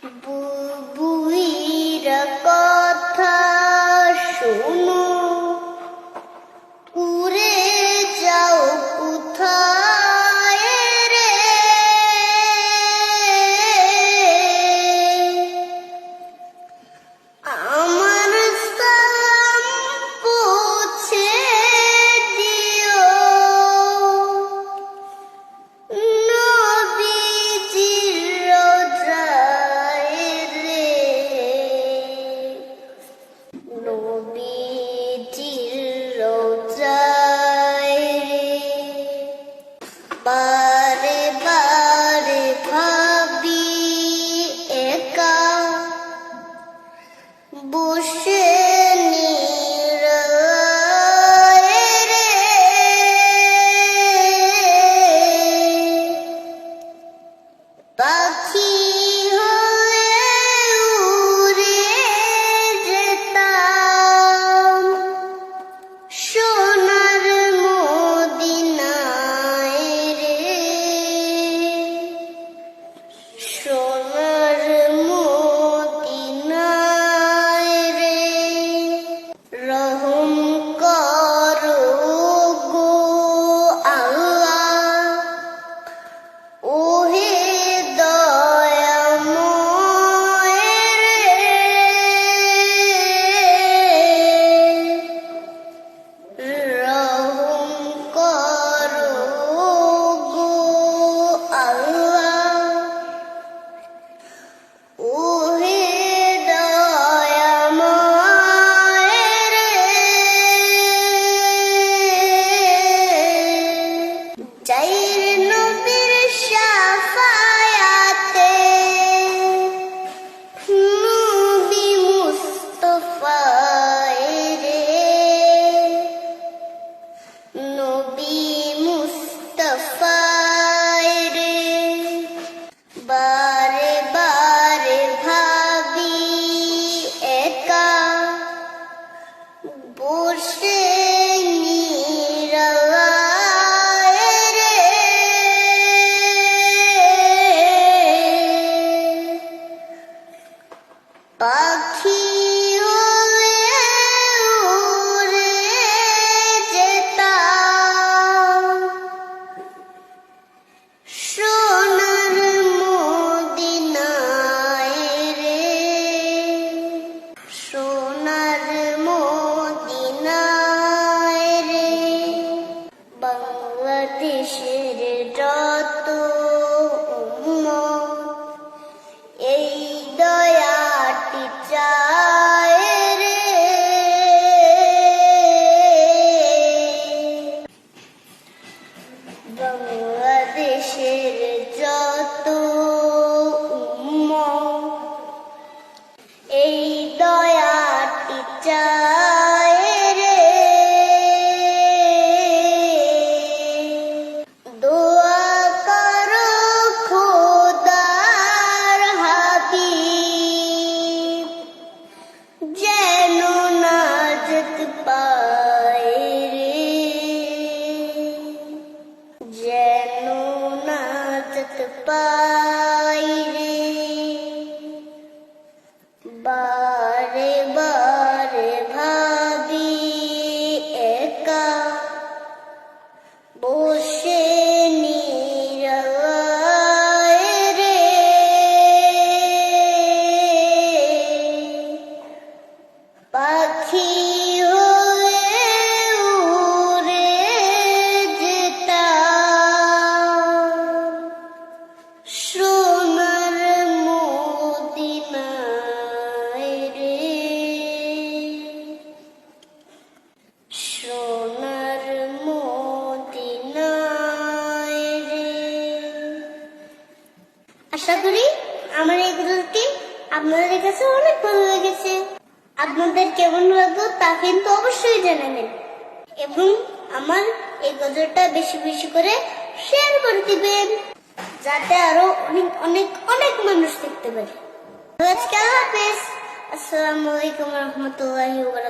不 Jai আশা করি আমার এই আপনাদের কাছে অনেক ভালো লেগেছে। আপনাদের কেমন লাগল তা কিন্তু অবশ্যই জানাবেন এবং আমার এই গজলটা বেশি বেশি করে শেয়ার করে দিবেন, যাতে আরও অনেক অনেক অনেক মানুষ দেখতে পারে। হাফেজ। আসসালামু আলাইকুম রহমতুল্লাহি ওয়া